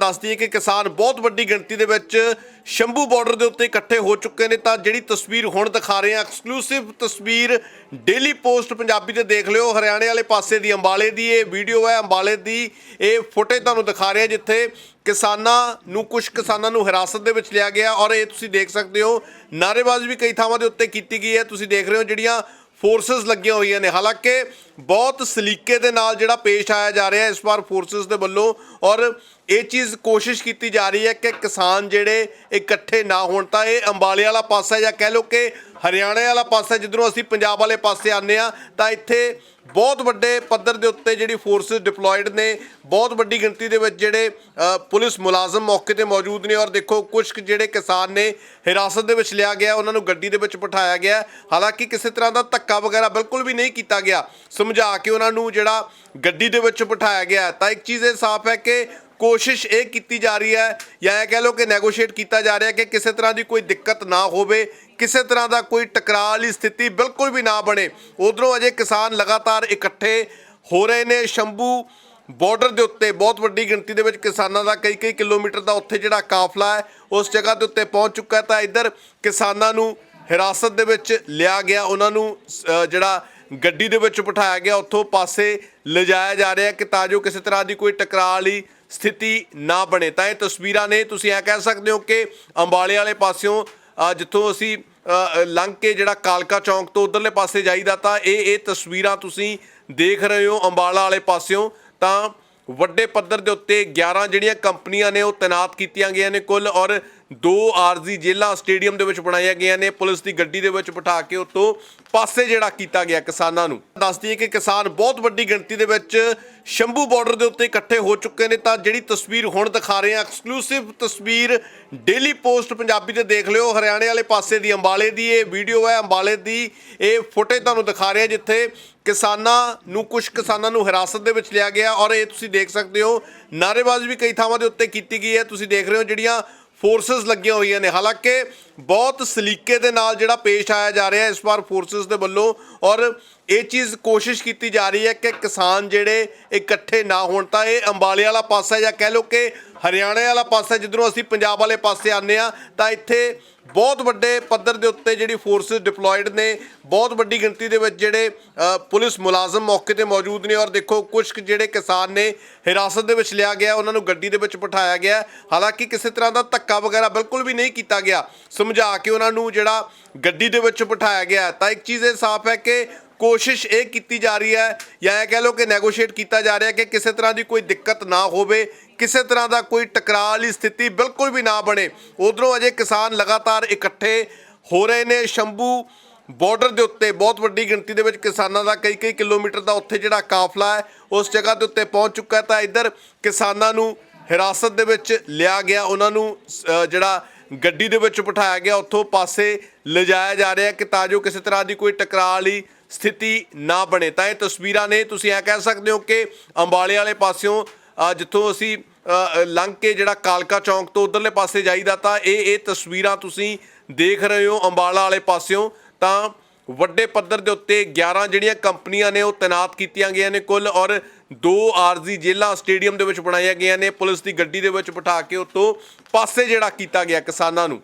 ਦੱਸਦੀ ਹੈ ਕਿ ਕਿਸਾਨ ਬਹੁਤ ਵੱਡੀ ਗਿਣਤੀ ਦੇ ਵਿੱਚ ਸ਼ੰਭੂ ਬਾਰਡਰ ਦੇ ਉੱਤੇ ਇਕੱਠੇ ਹੋ ਚੁੱਕੇ ਨੇ ਤਾਂ ਜਿਹੜੀ ਤਸਵੀਰ ਹੁਣ ਦਿਖਾ ਰਹੇ ਹਾਂ ਐਕਸਕਲੂਸਿਵ ਤਸਵੀਰ ਡੇਲੀ ਪੋਸਟ ਪੰਜਾਬੀ ਤੇ ਦੇਖ ਲਿਓ। ਹਰਿਆਣੇ ਵਾਲੇ ਪਾਸੇ ਦੀ ਅੰਬਾਲੇ ਦੀ ਇਹ ਵੀਡੀਓ ਹੈ, ਅੰਬਾਲੇ ਦੀ ਇਹ ਫੁਟੇਜ ਤੁਹਾਨੂੰ ਦਿਖਾ ਰਹੇ ਹਾਂ ਜਿੱਥੇ ਕਿਸਾਨਾਂ ਨੂੰ ਕੁਝ ਕਿਸਾਨਾਂ ਨੂੰ ਹਿਰਾਸਤ ਦੇ ਵਿੱਚ ਲਿਆ ਗਿਆ ਔਰ ਇਹ ਤੁਸੀਂ ਦੇਖ ਸਕਦੇ ਹੋ। ਨਾਅਰੇਬਾਜ਼ੀ ਵੀ ਕਈ ਥਾਵਾਂ ਦੇ ਉੱਤੇ ਕੀਤੀ ਗਈ ਹੈ। ਤੁਸੀਂ ਦੇਖ ਰਹੇ ਹੋ ਜਿਹੜੀਆਂ ਫੋਰਸਸ ਲੱਗੀਆਂ ਹੋਈਆਂ ਨੇ। ਹਾਲਾਂਕਿ ਬਹੁਤ ਸਲੀਕੇ ਦੇ ਨਾਲ ਜਿਹੜਾ ਪੇਸ਼ ਆਇਆ ਜਾ ਰਿਹਾ ਇਸ ਵਾਰ ਫੋਰਸਸ ਦੇ ਵੱਲੋਂ। ਔਰ ਇਹ ਚੀਜ਼ ਕੋਸ਼ਿਸ਼ ਕੀਤੀ ਜਾ ਰਹੀ ਹੈ ਕਿ ਕਿਸਾਨ ਜਿਹੜੇ ਇਕੱਠੇ ਨਾ ਹੋਣ ਤਾਂ ਇਹ ਅੰਬਾਲੇ ਵਾਲਾ ਪਾਸਾ ਜਾਂ ਕਹਿ ਲਓ ਕਿ ਹਰਿਆਣੇ ਵਾਲਾ ਪਾਸਾ, ਜਿੱਧਰੋਂ ਅਸੀਂ ਪੰਜਾਬ ਵਾਲੇ ਪਾਸੇ ਆਉਂਦੇ ਆ ਤਾਂ ਇੱਥੇ ਬਹੁਤ ਵੱਡੇ ਪੱਧਰ ਦੇ ਉੱਤੇ ਜਿਹੜੀ ਫੋਰਸਸ ਡਿਪਲੋਇਡ ਨੇ, ਬਹੁਤ ਵੱਡੀ ਗਿਣਤੀ ਦੇ ਵਿੱਚ ਜਿਹੜੇ ਪੁਲਿਸ ਮੁਲਾਜ਼ਮ ਮੌਕੇ ਤੇ ਮੌਜੂਦ ਨੇ। ਔਰ ਦੇਖੋ ਕੁਝ ਕੁ ਜਿਹੜੇ ਕਿਸਾਨ ਨੇ, ਹਿਰਾਸਤ ਦੇ ਵਿੱਚ ਲਿਆ ਗਿਆ, ਉਹਨਾਂ ਨੂੰ ਗੱਡੀ ਦੇ ਵਿੱਚ ਬਿਠਾਇਆ ਗਿਆ। ਹਾਲਾਂਕਿ ਕਿਸੇ ਤਰ੍ਹਾਂ ਦਾ ਧੱਕਾ ਵਗੈਰਾ ਬਿਲਕੁਲ ਵੀ ਨਹੀਂ ਕੀਤਾ ਗਿਆ। ਸਮਝਾ ਕੇ ਉਹਨਾਂ ਨੂੰ ਜਿਹੜਾ ਗੱਡੀ ਦੇ ਵਿੱਚ ਬਿਠਾਇਆ ਗਿਆ ਤਾਂ ਇੱਕ ਚੀਜ਼ ਇਹ ਸਾਫ਼ ਹੈ ਕਿ ਕੋਸ਼ਿਸ਼ ਇਹ ਕੀਤੀ ਜਾ ਰਹੀ ਹੈ ਜਾਂ ਇਹ ਕਹਿ ਲਓ ਕਿ ਨੈਗੋਸ਼ੀਏਟ ਕੀਤਾ ਜਾ ਰਿਹਾ ਕਿ ਕਿਸੇ ਤਰ੍ਹਾਂ ਦੀ ਕੋਈ ਦਿੱਕਤ ਨਾ ਹੋਵੇ, ਕਿਸੇ ਤਰ੍ਹਾਂ ਦਾ ਕੋਈ ਟਕਰਾਅ ਵਾਲੀ ਸਥਿਤੀ ਬਿਲਕੁਲ ਵੀ ਨਾ ਬਣੇ। ਉਧਰੋਂ ਅਜੇ ਕਿਸਾਨ ਲਗਾਤਾਰ ਇਕੱਠੇ ਹੋ ਰਹੇ ਨੇ, ਸ਼ੰਭੂ ਬਾਰਡਰ ਦੇ ਉੱਤੇ ਬਹੁਤ ਵੱਡੀ ਗਿਣਤੀ ਦੇ ਵਿੱਚ ਕਿਸਾਨਾਂ ਦਾ ਕਈ ਕਈ ਕਿਲੋਮੀਟਰ ਦਾ ਉੱਥੇ ਜਿਹੜਾ ਕਾਫਲਾ ਹੈ, ਉਸ ਜਗ੍ਹਾ ਦੇ ਉੱਤੇ ਪਹੁੰਚ ਚੁੱਕਾ ਤਾਂ ਇੱਧਰ ਕਿਸਾਨਾਂ ਨੂੰ ਹਿਰਾਸਤ ਦੇ ਵਿੱਚ ਲਿਆ ਗਿਆ, ਉਹਨਾਂ ਨੂੰ ਜਿਹੜਾ ਗੱਡੀ ਦੇ ਵਿੱਚ ਬਿਠਾਇਆ ਗਿਆ, ਉੱਥੋਂ ਪਾਸੇ ਲਿਜਾਇਆ ਜਾ ਰਿਹਾ ਕਿ ਤਾਂ ਜੋ ਕਿਸੇ ਤਰ੍ਹਾਂ ਦੀ ਕੋਈ ਟਕਰਾਅ ਵਾਲੀ ਸਥਿਤੀ ਨਾ ਬਣੇ। ਤਾਂ ਇਹ ਤਸਵੀਰਾਂ ਨੇ, ਤੁਸੀਂ ਇਹ ਕਹਿ ਸਕਦੇ ਹੋ ਕਿ ਅੰਬਾਲੇ ਵਾਲੇ ਪਾਸਿਓਂ ਜਿੱਥੋਂ ਅਸੀਂ ਲੰਘ ਕੇ ਜਿਹੜਾ ਕਾਲਕਾ ਚੌਂਕ ਤੋਂ ਉਧਰਲੇ ਪਾਸੇ ਜਾਈਦਾ, ਤਾਂ ਇਹ ਇਹ ਤਸਵੀਰਾਂ ਤੁਸੀਂ ਦੇਖ ਰਹੇ ਹੋ ਅੰਬਾਲਾ ਵਾਲੇ ਪਾਸਿਓਂ। ਤਾਂ ਵੱਡੇ ਪੱਧਰ ਦੇ ਉੱਤੇ 11 ਜਿਹੜੀਆਂ ਕੰਪਨੀਆਂ ਨੇ, ਉਹ ਤਾਇਨਾਤ ਕੀਤੀਆਂ ਗਈਆਂ ਨੇ ਕੁੱਲ ਔਰ ਦੋ ਆਰਜ਼ੀ ਜੇਲ੍ਹਾਂ ਸਟੇਡੀਅਮ ਦੇ ਵਿੱਚ ਬਣਾਈਆਂ ਗਈਆਂ ਨੇ। ਪੁਲਿਸ ਦੀ ਗੱਡੀ ਦੇ ਵਿੱਚ ਬਿਠਾ ਕੇ ਉਤੋਂ ਪਾਸੇ ਜਿਹੜਾ ਕੀਤਾ ਗਿਆ ਕਿਸਾਨਾਂ ਨੂੰ। ਦੱਸਦੀ ਹੈ ਕਿ ਕਿਸਾਨ ਬਹੁਤ ਵੱਡੀ ਗਿਣਤੀ ਦੇ ਵਿੱਚ ਸ਼ੰਭੂ ਬਾਰਡਰ ਦੇ ਉੱਤੇ ਇਕੱਠੇ ਹੋ ਚੁੱਕੇ ਨੇ। ਤਾਂ ਜਿਹੜੀ ਤਸਵੀਰ ਹੁਣ ਦਿਖਾ ਰਹੇ ਹਾਂ ਐਕਸਕਲੂਸਿਵ ਤਸਵੀਰ ਡੇਲੀ ਪੋਸਟ ਪੰਜਾਬੀ ਤੇ ਦੇਖ ਲਿਓ। ਹਰਿਆਣੇ ਵਾਲੇ ਪਾਸੇ ਦੀ ਅੰਬਾਲੇ ਦੀ ਇਹ ਵੀਡੀਓ ਹੈ। ਅੰਬਾਲੇ ਦੀ ਇਹ ਫੁਟੇਜ ਤੁਹਾਨੂੰ ਦਿਖਾ ਰਹੇ ਜਿੱਥੇ ਕਿਸਾਨਾਂ ਨੂੰ ਕੁਝ ਕਿਸਾਨਾਂ ਨੂੰ ਹਿਰਾਸਤ ਦੇ ਵਿੱਚ ਲਿਆ ਗਿਆ। ਔਰ ਇਹ ਤੁਸੀਂ ਦੇਖ ਸਕਦੇ ਹੋ, ਨਾਅਰੇਬਾਜ਼ੀ ਵੀ ਕਈ ਥਾਵਾਂ ਦੇ ਉੱਤੇ ਕੀਤੀ ਗਈ ਹੈ। ਤੁਸੀਂ ਦੇਖ ਰਹੇ ਹੋ ਜਿਹੜੀਆਂ ਫੋਰਸਸ ਲੱਗੀਆਂ ਹੋਈਆਂ ਨੇ। ਹਾਲਾਂਕਿ ਬਹੁਤ ਸਲੀਕੇ ਦੇ ਨਾਲ ਜਿਹੜਾ ਪੇਸ਼ ਆਇਆ ਜਾ ਰਿਹਾ ਇਸ ਵਾਰ ਫੋਰਸਸ ਦੇ ਵੱਲੋਂ। ਔਰ ਇਹ ਚੀਜ਼ ਕੋਸ਼ਿਸ਼ ਕੀਤੀ ਜਾ ਰਹੀ ਹੈ ਕਿ ਕਿਸਾਨ ਜਿਹੜੇ ਇਕੱਠੇ ਨਾ ਹੋਣ ਤਾਂ ਇਹ ਅੰਬਾਲੇ ਵਾਲਾ ਪਾਸਾ ਜਾਂ ਕਹਿ ਲਓ ਕਿ ਹਰਿਆਣੇ ਵਾਲਾ ਪਾਸਾ, ਜਿੱਧਰੋਂ ਅਸੀਂ ਪੰਜਾਬ ਵਾਲੇ ਪਾਸੇ ਆਉਂਦੇ ਆ ਤਾਂ ਇੱਥੇ ਬਹੁਤ ਵੱਡੇ ਪੱਧਰ ਦੇ ਉੱਤੇ ਜਿਹੜੀ ਫੋਰਸਸ ਡਿਪਲੋਇਡ ਨੇ, ਬਹੁਤ ਵੱਡੀ ਗਿਣਤੀ ਦੇ ਵਿੱਚ ਜਿਹੜੇ ਪੁਲਿਸ ਮੁਲਾਜ਼ਮ ਮੌਕੇ ਤੇ ਮੌਜੂਦ ਨੇ। ਔਰ ਦੇਖੋ ਕੁਝ ਕੁ ਜਿਹੜੇ ਕਿਸਾਨ ਨੇ, ਹਿਰਾਸਤ ਦੇ ਵਿੱਚ ਲਿਆ ਗਿਆ, ਉਹਨਾਂ ਨੂੰ ਗੱਡੀ ਦੇ ਵਿੱਚ ਬਿਠਾਇਆ ਗਿਆ। ਹਾਲਾਂਕਿ ਕਿਸੇ ਤਰ੍ਹਾਂ ਦਾ ਧੱਕਾ ਵਗੈਰਾ ਬਿਲਕੁਲ ਵੀ ਨਹੀਂ ਕੀਤਾ ਗਿਆ। ਸਮਝਾ ਕੇ ਉਹਨਾਂ ਨੂੰ ਜਿਹੜਾ ਗੱਡੀ ਦੇ ਵਿੱਚ ਬਿਠਾਇਆ ਗਿਆ ਤਾਂ ਇੱਕ ਚੀਜ਼ ਇਹ ਸਾਫ਼ ਹੈ ਕਿ ਕੋਸ਼ਿਸ਼ ਇਹ ਕੀਤੀ ਜਾ ਰਹੀ ਹੈ, ਜਾਂ ਇਹ ਕਹਿ ਲਓ ਕਿ ਨੈਗੋਸ਼ੀਏਟ ਕੀਤਾ ਜਾ ਰਿਹਾ ਕਿ ਕਿਸੇ ਤਰ੍ਹਾਂ ਦੀ ਕੋਈ ਦਿੱਕਤ ਨਾ ਹੋਵੇ ਕਿਸੇ ਤਰ੍ਹਾਂ ਦਾ ਕੋਈ ਟਕਰਾਅ ਵਾਲੀ ਸਥਿਤੀ ਬਿਲਕੁਲ ਵੀ ਨਾ ਬਣੇ। ਉਧਰੋਂ ਅਜੇ ਕਿਸਾਨ ਲਗਾਤਾਰ ਇਕੱਠੇ ਹੋ ਰਹੇ ਨੇ। ਸ਼ੰਭੂ ਬਾਰਡਰ ਦੇ ਉੱਤੇ ਬਹੁਤ ਵੱਡੀ ਗਿਣਤੀ ਦੇ ਵਿੱਚ ਕਿਸਾਨਾਂ ਦਾ ਕਈ ਕਈ ਕਿਲੋਮੀਟਰ ਦਾ ਉੱਥੇ ਜਿਹੜਾ ਕਾਫਲਾ ਹੈ, ਉਸ ਜਗ੍ਹਾ ਦੇ ਉੱਤੇ ਪਹੁੰਚ ਚੁੱਕਾ ਹੈ। ਤਾਂ ਇੱਧਰ ਕਿਸਾਨਾਂ ਨੂੰ ਹਿਰਾਸਤ ਦੇ ਵਿੱਚ ਲਿਆ ਗਿਆ। ਉਹਨਾਂ ਨੂੰ ਜਿਹੜਾ ਗੱਡੀ ਦੇ ਵਿੱਚ ਬਿਠਾਇਆ ਗਿਆ। ਉੱਥੋਂ ਪਾਸੇ ਲਿਜਾਇਆ ਜਾ ਰਿਹਾ ਕਿ ਤਾਂ ਜੋ ਕਿਸੇ ਤਰ੍ਹਾਂ ਦੀ ਕੋਈ ਟਕਰਾਅ ਵਾਲੀ ਸਥਿਤੀ ਨਾ ਬਣੇ। ਤਾਂ ਇਹ ਤਸਵੀਰਾਂ ਨੇ। ਤੁਸੀਂ ਇਹ ਕਹਿ ਸਕਦੇ ਹੋ ਕਿ ਅੰਬਾਲੇ ਵਾਲੇ ਪਾਸਿਓਂ ਜਿੱਥੋਂ ਅਸੀਂ ਲੰਘ ਕੇ ਜਿਹੜਾ ਕਾਲਕਾ ਚੌਂਕ ਤੋਂ ਉਧਰਲੇ ਪਾਸੇ ਜਾਈਦਾ ਤਾਂ ਇਹ ਇਹ ਤਸਵੀਰਾਂ ਤੁਸੀਂ ਦੇਖ ਰਹੇ ਹੋ ਅੰਬਾਲਾ ਵਾਲੇ ਪਾਸਿਓਂ। ਤਾਂ ਵੱਡੇ ਪੱਧਰ ਦੇ ਉੱਤੇ 11 ਜਿਹੜੀਆਂ ਕੰਪਨੀਆਂ ਨੇ ਉਹ ਤਾਇਨਾਤ ਕੀਤੀਆਂ ਗਈਆਂ ਨੇ ਕੁੱਲ ਔਰ ਦੋ ਆਰਜ਼ੀ ਜੇਲ੍ਹਾਂ ਸਟੇਡੀਅਮ ਦੇ ਵਿੱਚ ਬਣਾਈਆਂ ਗਈਆਂ ਨੇ। ਪੁਲਿਸ ਦੀ ਗੱਡੀ ਦੇ ਵਿੱਚ ਬਿਠਾ ਕੇ ਉਤੋਂ ਪਾਸੇ ਜਿਹੜਾ ਕੀਤਾ ਗਿਆ ਕਿਸਾਨਾਂ ਨੂੰ।